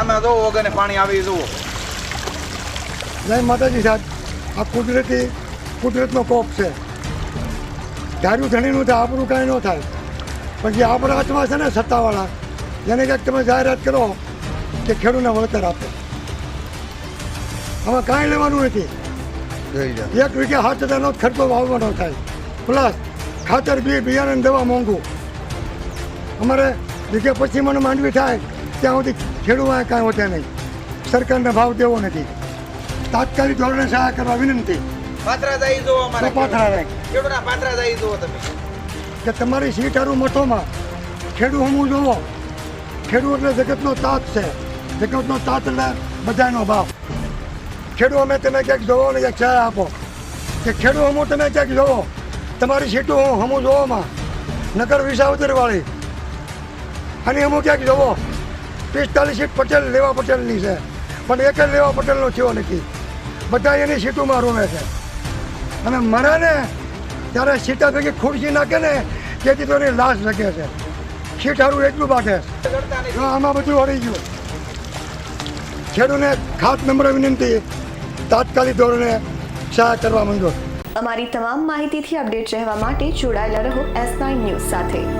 આમાં જો વગરને પાણી આવી જુઓ. જય માતાજી સાહેબ આ કુદરતી કુદરતનો કોપ છે. ધાર્યું ધણીનું થાય આપણું કાંઈ ન થાય. પણ જે આપણા હાથમાં છે ને સત્તાવાળા જેને કંઈક તમે જાહેરાત કરો કે ખેડૂતને વળતર આપો. આમાં કાંઈ લેવાનું નથી. એક વીઘે સાત હજારનો જ ખર્ચો વાવવાનો થાય. પ્લસ ખાતર બી બિયારણ દવા મોંઘું. અમારે વીઘે પછી મને માંડવી થાય. ત્યાં સુધી ખેડૂત કાંઈ હોતે નહીં. સરકારને ભાવ દેવો નથી. તાત્કાલિક ધોરણે સહાય કરવા વિનંતી. પાત્રા જાય જુઓ અમારે ખેડૂતના તમે? કે તમારી સીટ હારું મઠોમાં. ખેડૂત હમું જોવો. ખેડૂત એટલે જગતનો તાત છે. જગતનો તાત એટલે બધાનો ભાવ. ખેડૂત અમે તમે ક્યાંક જોવો ને ક્યાંક સહાય આપો. કે ખેડૂત હમું તમે ક્યાંક જોવો. તમારી સીટો હું હમું જોવામાં. નગર વિસાવદરવાળી. અને અમુક ક્યાંક જોવો. પિસ્તાલીસ સીટ પટેલ, લેવા પટેલની છે. પણ એક જ લેવા પટેલનો થયો નથી. બધા એની સીટોમાં રોવે છે. અને મરે ને ત્યારે સીટા ભેગી ખુરશી નાખે ને, તેથી તો એની લાશ લગે છે. સીટ હારું એટલું બાંધે આમાં બધું હળી ગયું. ખેડૂને ખાસ નમ્ર વિનંતી, તાત્કાલિક ધોરણે સહાય કરવા માંગો. અમારી તમામ માહિતીથી અપડેટ રહેવા માટે જોડાયેલા રહો એસ નાઇન ન્યૂઝ સાથે.